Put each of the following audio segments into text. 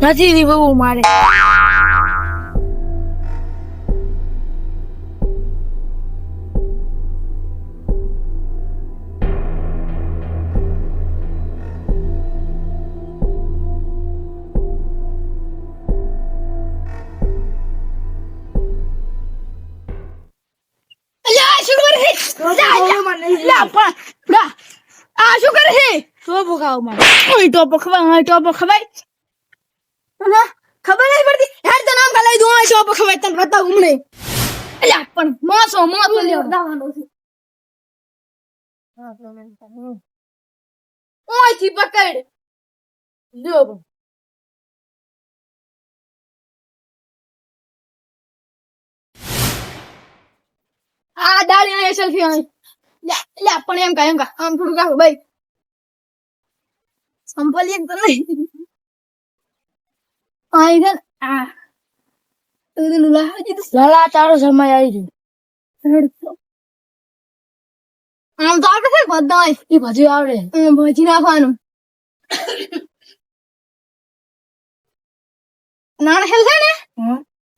નથી રીબવું મારે અલ્યા આ શું કરે છે લા, લા, લા, પણ, લા, આ શું કરે છે ટોપો ખાવ મારે ઓય ટોપો ખવાય ઓય ટોપો ખવાય ના, ખબર નહીં પડતી? હેડ તો નામ ખાલી દઉં ઓય ટોપો ખવાય તને બતાવું હમણે અલ્યા પણ મોસો મોસો લ્યો. દાવાનો છે. ઓયથી પકડ. લ્યો. આ ડાળી અહીંયા સેલ્ફી અહીં લ્યા લ્યા પણ એમ કા એમ કા. આમ થોડું કા ભાઈ. એક તો નહીં છે ને, આ તો લુલા હજી તો લાલા તારો સમય આવી ગયો. આમ તો આવડે છે બધા એ બધું આવડે ભજી નાખવાનું નાણ હેલ છે ને.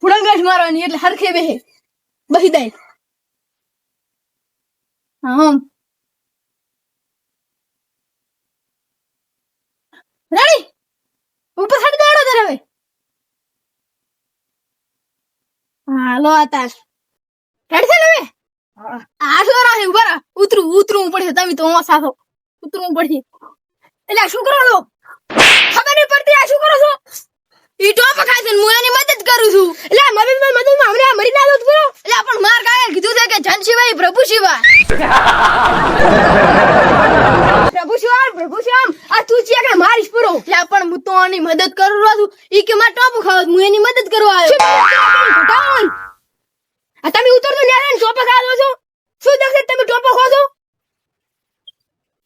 ફુડંગાશ મારવાની એટલે હરખે બેહે બહી દે આમ રેડી ઉપર હટ દાડો તારે હવે હાલો આતાશ રેડી છે હવે? આટલો રહે ઊભા રહો. ઉતરું ઉતરવું પડશે તમે તો હું સાથો ઉતરવું પડશે. એટલે શું કરો છો? ખબર નહીં પડતી આ શું કરો છો? ઈ ટોપ ખાય છે હું એની મદદ કરું છું. એટલે મદદમાં મદદમાં હમણાં મરી ના દો પૂરો એટલે પણ માર કાયા કીધું છે કે જન શિવાય પ્રભુ શિવાય પ્રભુ શિવાય પ્રભુ શિવામ આ તું છે કે મારીશ પૂરો. એટલે પણ હું તો આની મદદ કરું છું. ઈ કે માર ટોપ ખાવ હું એની મદદ કરવા આવ્યો આ તમે ઉતરતો ન્યા ને ટોપા ખાધો છો. શું દેખે તમે ટોપો ખો છો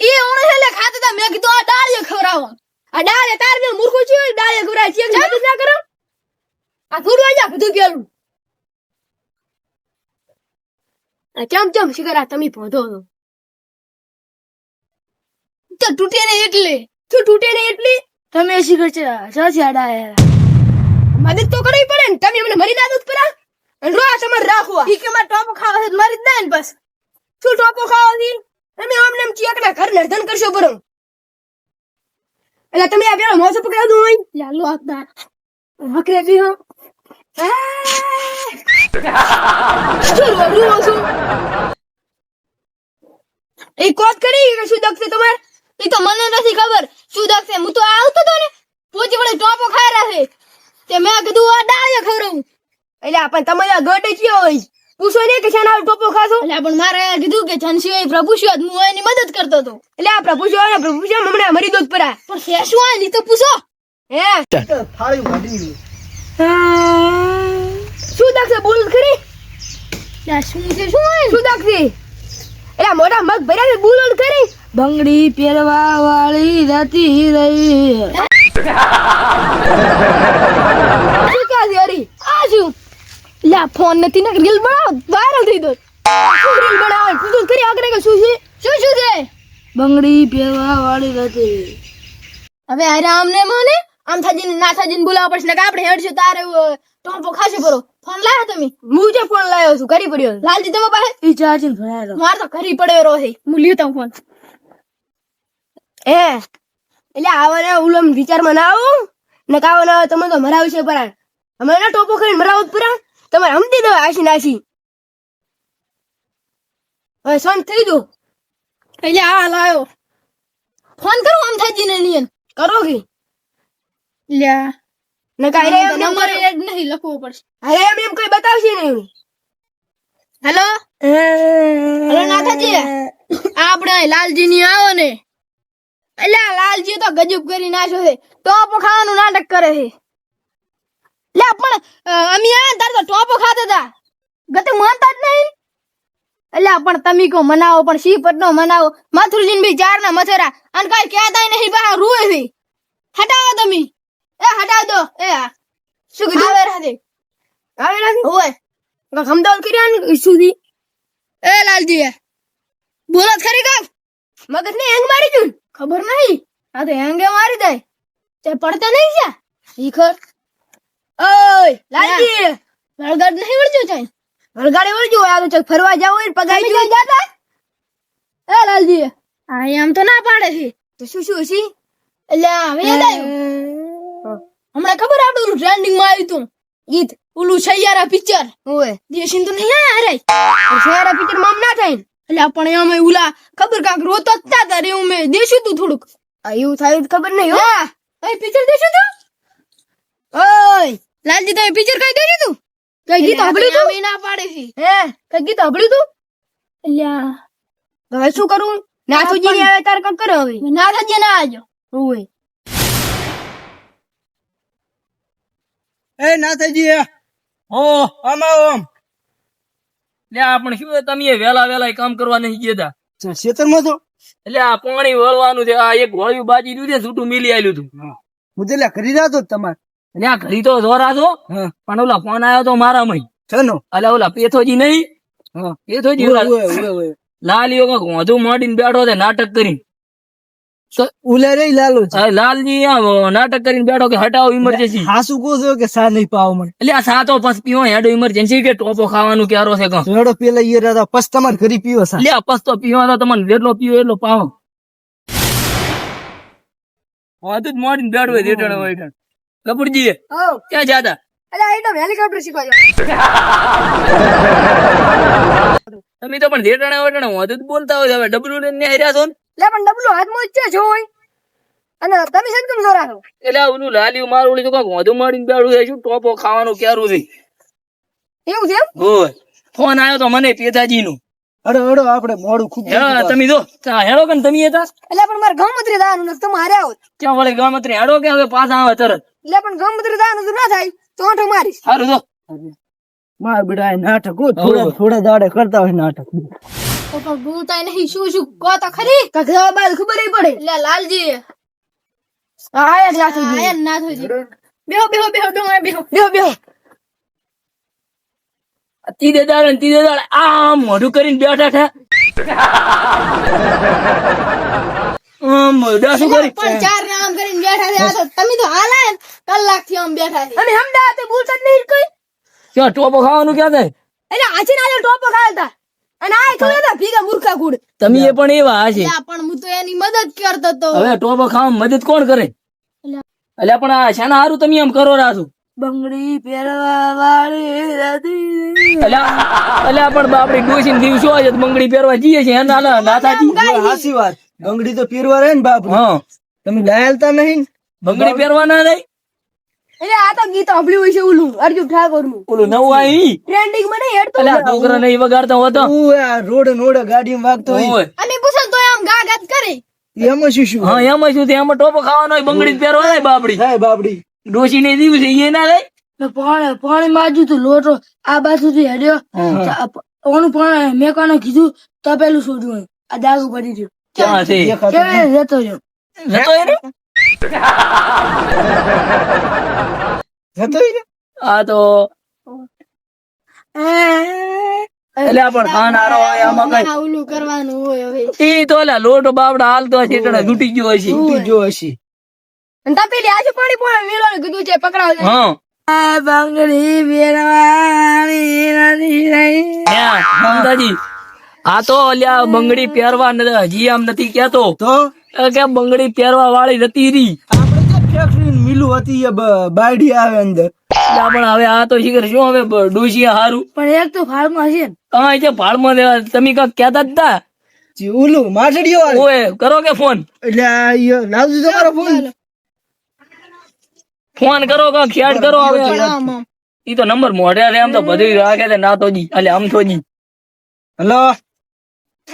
એ ઓણે હેલે ખાતા તા મેં કીધું આ ડાળીએ ખવરાવો આ ડાળે તાર મે મૂર્ખો છું ડાળીએ ખવરાય છે મદદ ના કરો? આ થોડું આજા બધું ગેલું. આ ચમ ચમ શિકરા તમે પહોંચો છો. તો તૂટે ને એટલે. તું તૂટે ને એટલે? તમે શિકર છે સાચી આડા મદદ તો કરવી પડે ને તમે અમને મરી ના દો પરા. રો તમારે રાખવા. ઈ કે મારે ટોપો ખાવા છે તો દે ને બસ. શું ટોપો ખાવાથી તમે આમને એમ ચિયાકના ઘર નર્ધન કરશો બરો એટલે તમે આ પેલા મોસો પકડાવ દો હોય? ચાલો આપતા હકરે બી હો. શું રોડું છું? એ કોત કરી કે શું દખશે તમારે? એ તો મને નથી ખબર. શું દખશે? હું તો આવતો તો ને. પોચી વડે ટોપો ખાઈ રહે તે મેં કીધું આ ડાળે ખવડાવું. એટલે પણ તમારા ગઢ ચિયો હોય. પૂછો ને કે શાના ટોપો ખાશો? એટલે પણ મારે કીધું કે સિવાય પ્રભુ શિવ હું એની મદદ કરતો હતો. એટલે આ પ્રભુ ને પ્રભુ શિવ હમણાં મરી દોત પરા. પણ છે શું આ ની તો પૂછો. હે? શું દખશે બોલ ખરી? શું છે શું શું દખશે એટલે મોટા મગ ભર્યા બોલ કરી બંગડી પહેરવા વાળી નથી રહી. શું કહે લા ફોન નથી ને રીલ બનાવ વાયરલ થઈ દો રીલ બનાવ? કીધું કરી આગળ કે શું છે? શું શું છે? બંગડી પહેરવા વાળી નથી હવે આરામ ને મને આમ થાજીને ના થાજીને બોલાવવા પડશે ને આપણે હેડ છે તારે ટોપો ખાશે પરો ફોન લાવ્યો તમે? હું જે ફોન લાવ્યો છું ઘરી પડ્યો લાલજી તમે પાસે? ઈ ચાર્જિંગ ભરાયો માર તો કરી પડ્યો રો હું લ્યો તા ફોન. એ એટલે આવવાના ઉલમ વિચારમાં ના આવું. ને કાવો ના આવે તમે તો મરાવશે પરા અમે ના ટોપો ખાઈને મરાવત પરા તમારે સમજી દો આશી નાશી. હવે શાંત થઈ દો. એટલે આ લાયો ફોન કરો આમ થઈ ને નિયન. કરો કે? લ્યા. ને નંબર એડ નહીં લખવો પડશે. અરે એમ એમ કઈ બતાવશે નહીં હેલો? હેલો નાથાજી. આપણે લાલજી ની આવો ને. એટલે લાલજી તો ગજબ કરી નાખ્યો છે. તો પણ ખાવાનું નાટક કરે છે. લે પણ અમે આ તાર તો ટોપો ખાતા હતા ગતે માનતા જ નહીં. એટલે પણ તમે કો મનાવો પણ શીપટ નો મનાવો? મથુરજી બી ચાર ના મથરા. અને કઈ કહેતા નહીં બા રૂએ થી હટાવો તમે. એ હટાવ દો. એ. શું કીધું? આવે રાધે આવે રાધે ઓય ખમદાલ કર્યા ને સુધી? એ લાલજી બોલો ખરી કા મગજ ને હેંગ મારી દઉં ખબર નહીં. આ તો હેંગે મારી દે. તે પડતા નહીં છે? શીખર ઓય લાલજી વળગાડ નહીં વળજો ચાઈ વળગાડે વળજો આ તો ફરવા જાવ હોય પગાઈ જો જાતા? એ લાલજી. આ આમ તો ના પાડે છે. તો શું શું છે? એટલે હવે હમણાં ખબર આપણું ટ્રેન્ડિંગમાં આવ્યું તું? ગીત ઓલું સૈયારા પિક્ચર ઓય દેશીન તો નહીં આયા અરે સૈયારા પિક્ચરમાં ના થાય એટલે પણ અમે ઓલા ખબર કાક રોતો જ તા તારે હું મેં દેશું તું થોડુંક. એવું થાય ખબર નહીં હા. એ પિક્ચર દેશું તું? લાલજી તમે પિક્ચર કઈ દેશું તું? કઈ ગીત સાંભળ્યું તું? ના પાડી હે કઈ ગીત સાંભળ્યું તું? અલ્યા. હવે શું કરું? નાથુજી ને આવે તાર કંઈક કરો હવે. નાથુજી ના આજો ઓય એ નાથજી ઓ આમાં ઓમ લે આપણ શું તમે વેલા વેલા કામ કરવા નહીં ગયા ખેતરમાં તો એટલે આ પાણી વળવાનું છે આ એક ગોળિયું બાજી દીધું છે છૂટું મિલી આલ્યું હતું હું. તો કરી રહ્યો તમારે. આ ઘડી તો જોર છો પણ ઓલા ફોન આવ્યો તો મારા મય. ચલો અલે ઓલા પેથોજી નહીં હા. પેથોજી. લાલીઓ કાંઈક વાંધું મોડીને બેઠો છે નાટક કરી ઉલે રે લાલુ લાલજી નાટક કરીને બેઠો કે હટાવો ઇમરજન્સી હાસુ કો છો કે સા નહીં પાવ મને એટલે આ સાતો પસ પીવો હેડો ઇમરજન્સી કે ટોપો ખાવાનું ક્યારો છે કાં હેડો પેલા ઈ રહ્યા પસ તમારે ઘરી પીવો સા. લ્યા પસ તો પીવા તો તમને જેટલો પીવો એટલો પાવો. વાંધું જ મોડીને બેઠો હોય રેટણ હોય. કપૂરજી ઓ ક્યાં જાતા? અલે આ તો હેલિકોપ્ટર શીખવા તમે તો પણ રેટણે વટણે વાંધું જ બોલતા હોય હવે ડબલું લઈને ન્યા રહ્યા છો ને? લે પણ ડબલું હાથમાં જ છે જો હોય અને તમે છે કેમ જોરા છો એટલે ઓલું લાલ્યું મારું ઓલી તો કાંક વધુ મારીને બેડું છે. ટોપો ખાવાનું ક્યારું છે? એવું છે એમ? હોય. ફોન આવ્યો તો મને પેતાજી નું અરે અડો આપણે મોડું ખૂબ તમે જો. હેડો કે તમે હતા એટલે પણ મારે ગમત્રી નથી તમે હારે આવો ત્યાં વળી ગામત્રી હેડો કે હવે પાછા આવે તરત. એટલે પણ ગમત્રી દાવાનું તો ના થાય તો આંઠો મારીશ. સારું જો. માર બેટા આ નાટક હો, થોડા થોડા દાડે કરતા હોય નાટક. પણ બોલતા નહીં શું શું? કહો તો ખરી. કખા બાદ ખબર ય પડે. એટલે લાલજી. આયા ના થઈ આયા ના થઈ બેહો બેહો બેહો બેહો બેહો બેહો. બેહો તીજે દાડે ને ત્રીજે દાડે આમ મોઢું કરીને બેઠા છે. આમ મોઢા શું કરી. પણ ચાર ને આમ કરીને બેઠા છે. આ તો તમે તો હાલ આયા ને કલાકથી આમ બેઠા છે. અને હમદા તે બોલતા નહીં કોઈ. ક્યાં ટોપો ખાવાનું ક્યાં થાય? એટલે આજે ના ટોપો ખાલતા અને આ ખબર હતા ભીગા મૂર્ખા ગુડ. તમે એ પણ એવા હશે પણ હું તો એની મદદ કરતો તો. હવે ટોપો ખાવા મદદ કોણ કરે? એટલે પણ આ શાના હારું તમે આમ કરો રાછો બંગડી પહેરવા વાળી એટલે પણ બાપડી ડોસીન દિવસો હોય છે બંગડી પહેરવા જઈએ છીએ એના ના નાથાજી? હાસી વાત. બંગડી તો પહેરવા રહે ને બાપ હા. તમે લાયલતા નહીં બંગડી પહેરવા ના થાય એટલે આ તો ગીત સાંભળ્યું હોય છે ઓલું અર્જુન ઠાકોરનું ઓલું નવું આવી ટ્રેન્ડિંગમાં નહીં હેડતો એટલે છોકરા નહીં વગાડતા હોતો હું આ રોડ નોડ ગાડીમાં વાગતો હોય. હોય. અને પૂછો તો આમ ગા ગાત કરે. એમ શું શું? હા એમ શું થાય એમ ટોપો ખાવાનો હોય બંગડી પહેરો થાય બાપડી. થાય બાપડી. ડોસી ને છે એ ના લે પાણી પાણી માજુ તો લોટો આ બાજુ થી હેડ્યો ઓનું પણ મેકાનો કીધું તપેલું પેલું હોય. આ દાગુ પડી ગયું ક્યાં છે? જતો રહ્યો જતો એ રે? જતો ય ને? આ તો એટલે આ પણ ખાનારો હોય આમાં કઈ. ઓલું કરવાનું હોય હવે. ઈ તો ઓલા લોટો બાપડા હાલતો હશે એટલે તૂટી ગયો હશે. તૂટી જો હશે. અને તપેલી આજે પાણી પણ કીધું છે પકડાવ હા. આ બંગડી મમતાજી આ તો અલ્યા બંગડી પહેરવા ન- હજી આમ નથી કેતો તો? કે બંગડી પહેરવા વાળી જતી રી આપણે જે ફેક્ટરી મિલું હતી એ બાયડી આવે અંદર? એટલે પણ હવે આ તો શીખર શું હવે ડોસી હારું? પણ એક તો ફાળમાં છે હા છે ભાડમાં દેવા તમે કાંઈક કહેતા જ તા ઓલું માછડીઓ ઓએ કરો કે ફોન? એટલે લાવજો તમારો ફોન. ફોન કરો કાંઈક ખેડ કરો હવે. ઈ તો નંબર મોઢે રે આમ તો બધું રાખે છે ના તોજી એટલે આમ તોજી હલો?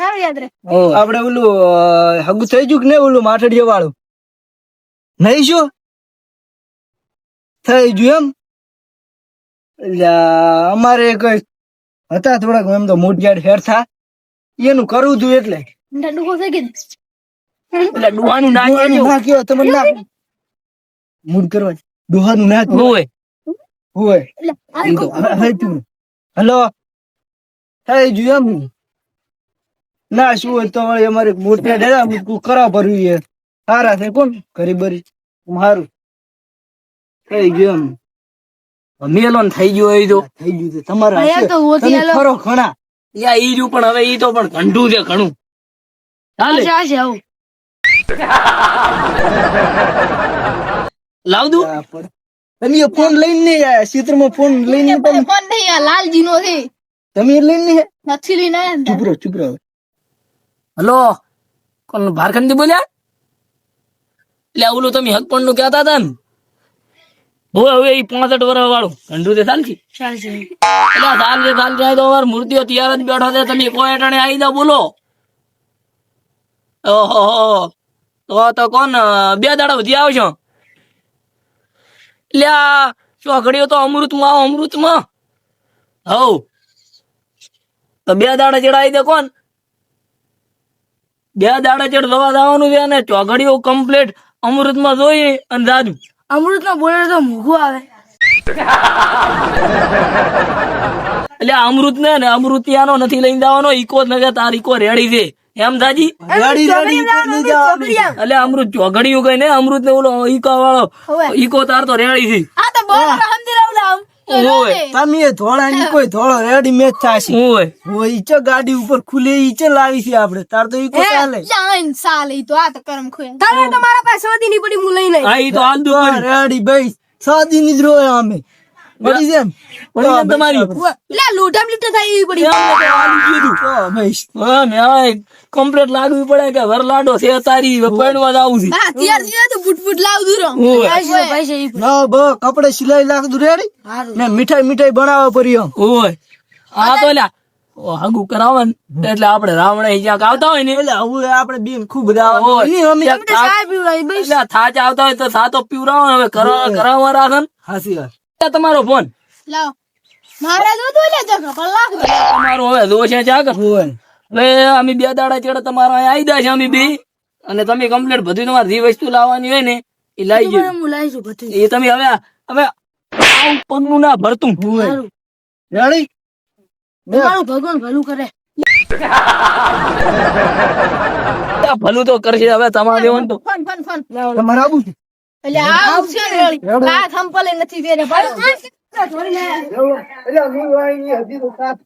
સારું યાદ રહે આપડે ઓલું હગુ થઈ ગયું કે નહીં ઓલું માથડીઓ વાળું નહીં શું? થઈ ગયું એમ? અમારે કઈ હતા થોડાક એમ તો મોટિયાડ હેર થા. એનું કરવું હતું એટલે. ડુકો થઈ ગઈ એટલે ડુહાનું ના ના કહેવાય, તમને ના મૂડ કરવા ડોહાનું ના. હોય. તો તું. હલો. થઈ ગયું એમ? ના શું હોય તો અમારે મોટિયાડ હેરા કરાવ ભરવી છે. સારા છે કોણ? ઘરી બરી સારું થઈ ગયું એમ. મેલોન થઈ ગયો એ તો. થઈ ગયું છે. તમારે. ખરો ઘણા. યા ઈ રહ્યું પણ હવે ઈ તો પણ ઘંટું છે ઘણું. ચાલે આશે આશે આવું. લાવ દઉં. તમે ફોન લઈને નહીં આયા. ચિત્રમાં ફોન લઈને ફોન નહીં આ લાલજી નો છે. તમે લઈને નહીં નથી લઈને ચૂપ રહો ચૂપ રહો. હલો કોણ ભારખંડી બોલ્યા? એટલે ઓલું તમે હકપણનું કહેતા હતા ને? હવે હવે એ પાંસઠ વર્ષ વાળું ઠંડુ તે ચાલશે. એટલે સાલ છે સાલ જાય તો અમાર મૂર્તિઓ તૈયાર જ બેઠો છે. તમે કોઈ અટાણે આવી જાઓ બોલો. ઓહો તો તો કોણ બે દાડા વધી આવશો? એટલે આ ચોકડીઓ તો અમૃતમાં આવો અમૃતમાં. હવ તો બે દાડા જેડા આવી દે કોણ? બે દાડા ચડ દવા દાવાનું છે અને ચોઘડીઓ કમ્પ્લીટ અમૃતમાં જોઈએ અને દાદુ અમૃત નો બોલે તો મોઘું આવે. એટલે અમૃત ને ને અમૃત નથી લઈને જવાનો ઈકો જ નગે તાર ઈકો રેડી છે. એમ જવાનું. એટલે અમૃત ચોઘડીયું કઈ ને અમૃત ને ઓલો ઈકો વાળો ઈકો તાર તો રેડી છે. ઓય. તમે એ ધોળા ની કોઈ ધોળો રેડી મેચ થશે. ઓય હોય ઈ ચો ગાડી ઉપર ખુલે ઈ ચો લાવી છે આપણે તાર તો ઈ કો ચાલે. જાણ સાલ તો આ તો કરમ ખોય. તારે તો મારા પાસે સોદી ની પડી હું લઈને આ ઈ તો હાલ દુ રેડી બેસ. સોદી ની જ રોય અમે. પડી જેમ પડી તમારી લે લૂંટામ પડી. તો. ભાઈ. હા મેં કમ્પ્લીટ લાગવી પડે કે વર લાડો છે તારી પડવા જ છે. હા ત્યારથી તો બુટ બુટ લાવ દૂરો ઓય પૈસે પૈસે ના બ કપડે સિલાઈ લાખ દુ રેડી ને મીઠાઈ મીઠાઈ બનાવવા પડી ઓય. આ તો લ્યા હાગુ કરાવે એટલે આપણે રાવણે જ્યાં આવતા હોય ને. એટલે હવે આપણે બેન ખૂબ રાવણ થાચ આવતા હોય તો થાતો પીવરાવો ને હવે કરાવવા રાખન. ને હાસી વાત. તમારો ફોન. લાવ. મારા જો તો લે જગ પણ લાખ તમારો હવે દોષ છે કર હવે અમે બે દાડા ચેડે તમારો અહીં આવી જાય છે અમે બી. અને તમે કમ્પ્લેટ બધું તમારે જે વસ્તુ લાવવાની હોય ને એ લાવી ગયું. હું લાવીશું બધું. એ તમે હવે હવે પગનું ના ભરતું. હોય રેડી? મારું ભગવાન ભલું કરે. ભલું તો કરશે હવે તમારે દેવાનું તો. Phone phone phone. તમારે આવું છે? એટલે આ છે ને આ થંપલે નથી પહેરે એટલે હું હજી તો સાત